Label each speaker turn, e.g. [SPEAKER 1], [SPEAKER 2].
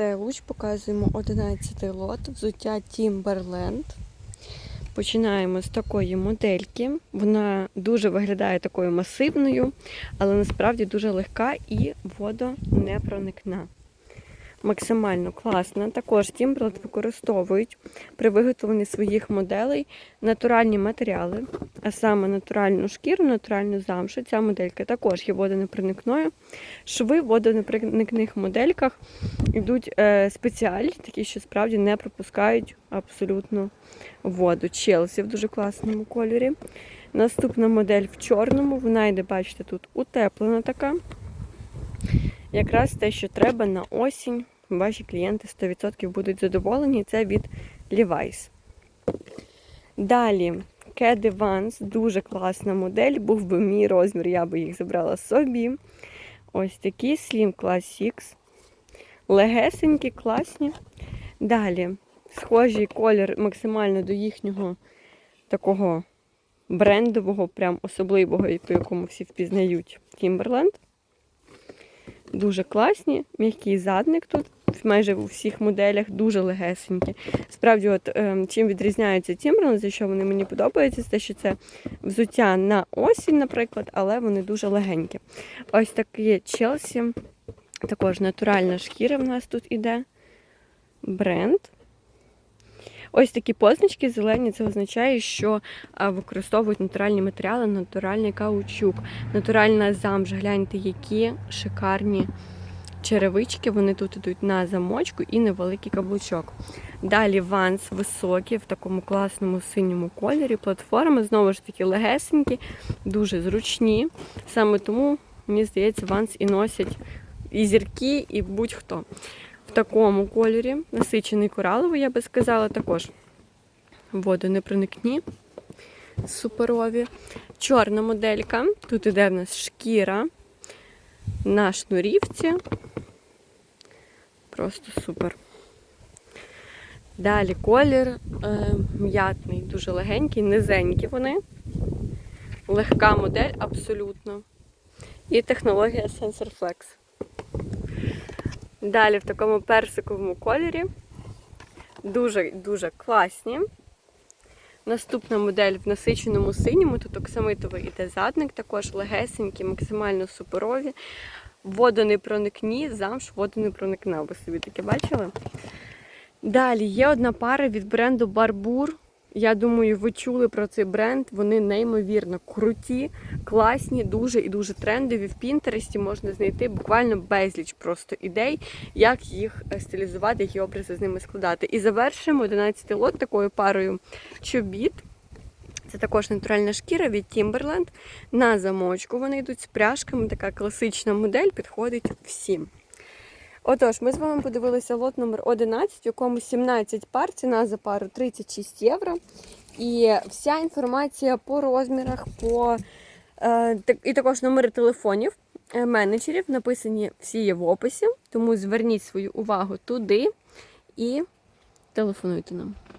[SPEAKER 1] луч, показуємо 11 лот, взуття Timberland. Починаємо з такої модельки. Вона дуже виглядає такою масивною, але насправді дуже легка і водонепроникна. Максимально класна. Також Timberland використовують при виготовленні своїх моделей натуральні матеріали, а саме натуральну шкіру, натуральну замшу. Ця моделька також є водонепроникною. Шви в водонепроникних модельках йдуть е, спеціальні, такі, що справді не пропускають абсолютно воду. Челсі в дуже класному кольорі. Наступна модель в чорному, вона йде, бачите, тут утеплена така. Якраз те, що треба на осінь. Ваші клієнти 100% будуть задоволені. Це від Levi's. Далі Caddy Vans, дуже класна модель. Був би мій розмір, я би їх забрала собі. Ось такі Slim Class X. Легесенькі, класні. Далі, схожий колір максимально до їхнього такого брендового, прям особливого, по якому всі впізнають Timberland. Дуже класні, м'який задник тут. Майже у всіх моделях дуже легесенькі. Справді, от е, чим відрізняються Timberland, за що вони мені подобаються, це те, що це взуття на осінь, наприклад, але вони дуже легенькі. Ось такі Челсі. Також натуральна шкіра в нас тут іде. Бренд. Ось такі позначки зелені, це означає, що використовують натуральні матеріали, натуральний каучук, натуральна замша. Гляньте, які шикарні черевички. Вони тут йдуть на замочку і невеликий каблучок. Далі ванс високі в такому класному синьому кольорі. Платформи, знову ж таки, легесенькі, дуже зручні. Саме тому, мені здається, ванс і носять і зірки, і будь-хто. В такому кольорі, насичений кораловий, я би сказала, також воду не проникні. Суперові. Чорна моделька. Тут іде в нас шкіра на шнурівці. Просто супер. Далі колір е, м'ятний, дуже легенький, низенькі вони. Легка модель абсолютно. І технологія SensorFlex. Далі в такому персиковому кольорі. Дуже-дуже класні. Наступна модель в насиченому синьому, тут оксамитовий іде задник, також легесенькі, максимально суперові. Водонепроникні, замш водонепроникна. Ви собі таке бачили? Далі є одна пара від бренду Барбур. Я думаю, ви чули про цей бренд. Вони неймовірно круті, класні, дуже і дуже трендові. В Пінтересті можна знайти буквально безліч просто ідей, як їх стилізувати, які образи з ними складати. І завершуємо 11 лот такою парою чобіт. Це також натуральна шкіра від Timberland. На замочку вони йдуть з пряжками. Така класична модель підходить всім. Отож, ми з вами подивилися лот номер 11, в якому 17 пар, ціна за пару 36 євро. І вся інформація по розмірах, по, е, і також номери телефонів е, менеджерів написані всі є в описі. Тому зверніть свою увагу туди і телефонуйте нам.